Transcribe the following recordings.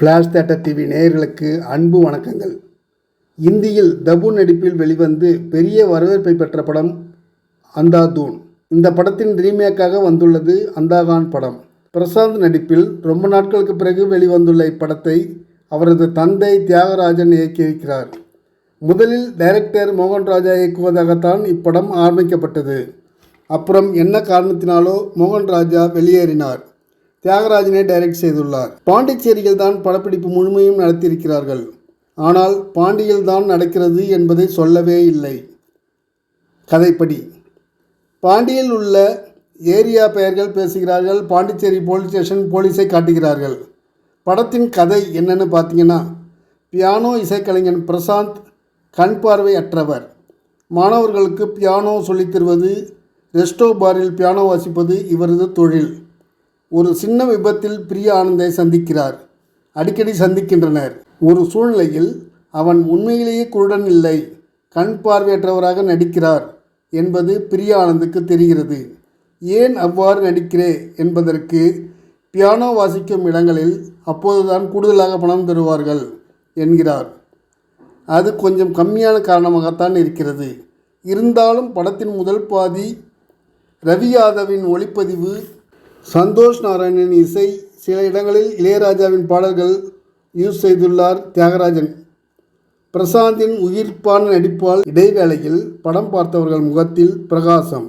Flash theatre TV நேயர்களுக்கு அன்பு வணக்கங்கள். இந்தியில் தபு நடிப்பில் வெளிவந்து பெரிய வரவேற்பை பெற்ற படம் அந்தாதூன் இந்த படத்தின் ரீமேக்காக வந்துள்ளது அந்தாகான் படம். பிரசாந்த் நடிப்பில் ரொம்ப நாட்களுக்கு பிறகு வெளிவந்துள்ள இப்படத்தை அவரது தந்தை தியாகராஜன் இயக்கியிருக்கிறார் முதலில் டைரக்டர் மோகன் ராஜா இயக்குவதாகத்தான் இப்படம் ஆரம்பிக்கப்பட்டது. அப்புறம் என்ன காரணத்தினாலோ மோகன் ராஜா வெளியேறினார். தியாகராஜனை டைரக்ட் செய்துள்ளார். பாண்டிச்சேரியில் தான் படப்பிடிப்பு முழுமையும் நடத்தியிருக்கிறார்கள். ஆனால் பாண்டியில் தான் நடக்கிறது என்பதை சொல்லவே இல்லை. கதைப்படி. பாண்டியில் உள்ள ஏரியா பெயர்கள் பேசுகிறார்கள். பாண்டிச்சேரி போலீஸ் ஸ்டேஷன் போலீஸை காட்டுகிறார்கள். படத்தின் கதை என்னன்னு பார்த்தீங்கன்னா பியானோ இசைக்கலைஞன் பிரசாந்த் கண் பார்வை அற்றவர். மாணவர்களுக்கு பியானோ சொல்லித்தருவது ரெஸ்டோ பாரில் பியானோ வாசிப்பது இவரது தொழில். ஒரு சின்ன விபத்தில் பிரியா ஆனந்தை சந்திக்கிறார். அடிக்கடி சந்திக்கின்றனர். ஒரு சூழ்நிலையில் அவன் உண்மையிலேயே குருடன் இல்லை. கண் பார்வையற்றவராக நடிக்கிறார் என்பது பிரியா ஆனந்துக்கு தெரிகிறது. ஏன் அவ்வாறு நடிக்கிறே என்பதற்கு பியானோ வாசிக்கும் இடங்களில் அப்போதுதான் கூடுதலாக பணம் தருவார்கள் என்கிறார். அது கொஞ்சம் கம்மியான காரணமாகத்தான் இருக்கிறது. இருந்தாலும் படத்தின் முதல் பாதி ரவி யாதவின் ஒளிப்பதிவு சந்தோஷ் நாராயணன் இசை சில இடங்களில் இளையராஜாவின் பாடல்கள் யூஸ் செய்துள்ளார் தியாகராஜன். பிரசாந்தின் உயிர்ப்பான நடிப்பால் இடைவேளையில் படம் பார்த்தவர்கள் முகத்தில் பிரகாசம்.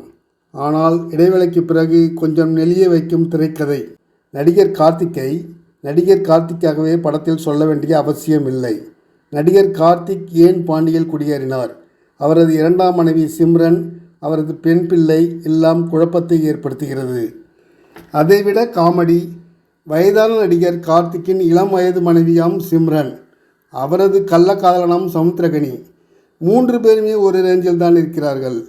ஆனால் இடைவேளைக்கு பிறகு கொஞ்சம் நெளிய வைக்கும் திரைக்கதை. நடிகர் கார்த்திக்கை நடிகர் கார்த்திக்காகவே படத்தில் சொல்ல வேண்டிய அவசியம் இல்லை. நடிகர் கார்த்திக் ஏன் பாண்டியில் குடியேறினார்? அவரது இரண்டாம் மனைவி சிம்ரன் அவரது பெண் பிள்ளை எல்லாம் குழப்பத்தை ஏற்படுத்துகிறது. அதைவிட காமெடி. வயதான நடிகர் கார்த்திக்கின் இளம் வயது மனைவியாம் சிம்ரன். அவரது கள்ளக்காதலனாம் சமுத்திரகனி. மூன்று பேருமே ஒரு ரேஞ்சில் தான் இருக்கிறார்கள்.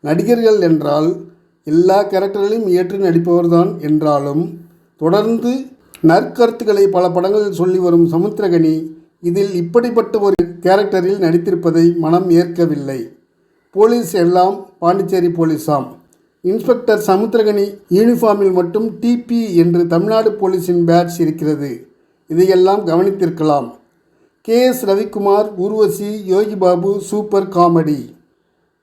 நடிகர்கள் என்றால் எல்லா கேரக்டர்களையும் ஏற்று நடிப்பவர்தான் என்றாலும் தொடர்ந்து நற்கருத்துக்களை பல படங்களில் சொல்லி வரும் சமுத்திரகனி இதில் இப்படிப்பட்ட ஒரு கேரக்டரில் நடித்திருப்பதை மனம் ஏற்கவில்லை. போலீஸ் எல்லாம் பாண்டிச்சேரி போலீஸாம். இன்ஸ்பெக்டர் சமுத்திரகனி யூனிஃபார்மில் மட்டும் டிபி என்று தமிழ்நாடு போலீஸின் பேட்ச் இருக்கிறது. இதையெல்லாம் கவனித்திருக்கலாம். K S Ravikumar Urvashi Yogi Babu super comedy.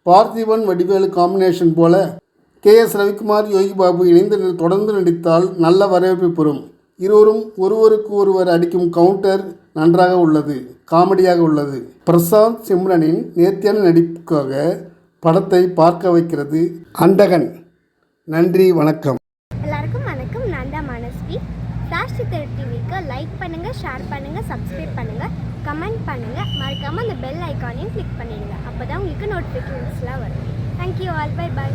Parthiban Vadivelu combination போல கே எஸ் ரவிக்குமார் யோகி பாபு இணைந்து தொடர்ந்து நடித்தால் நல்ல வரவேற்பு பெறும். இருவரும் ஒருவருக்கு ஒருவர் அடிக்கும் கவுண்டர் நன்றாக உள்ளது காமெடியாக உள்ளது. பிரசாந்த் சிம்ரனின் நேர்த்தியான நடிப்புக்காக படத்தை பார்க்க வைக்கிறது அண்டகன். நன்றி வணக்கம். எல்லாருக்கும் வணக்கம். நான் தான் மனஸ்வி. ஃப்ளாஷ் சித்தர் டிவிக்கு லைக் பண்ணுங்கள் ஷேர் பண்ணுங்கள் சப்ஸ்கிரைப் பண்ணுங்கள் கமெண்ட் பண்ணுங்கள் மறக்காமல் அந்த பெல் ஐக்கானையும் கிளிக் பண்ணிடுங்க. அப்போ தான் உங்களுக்கு நோட்டிஃபிகேஷன்ஸ்லாம் வரும். Thank you all by by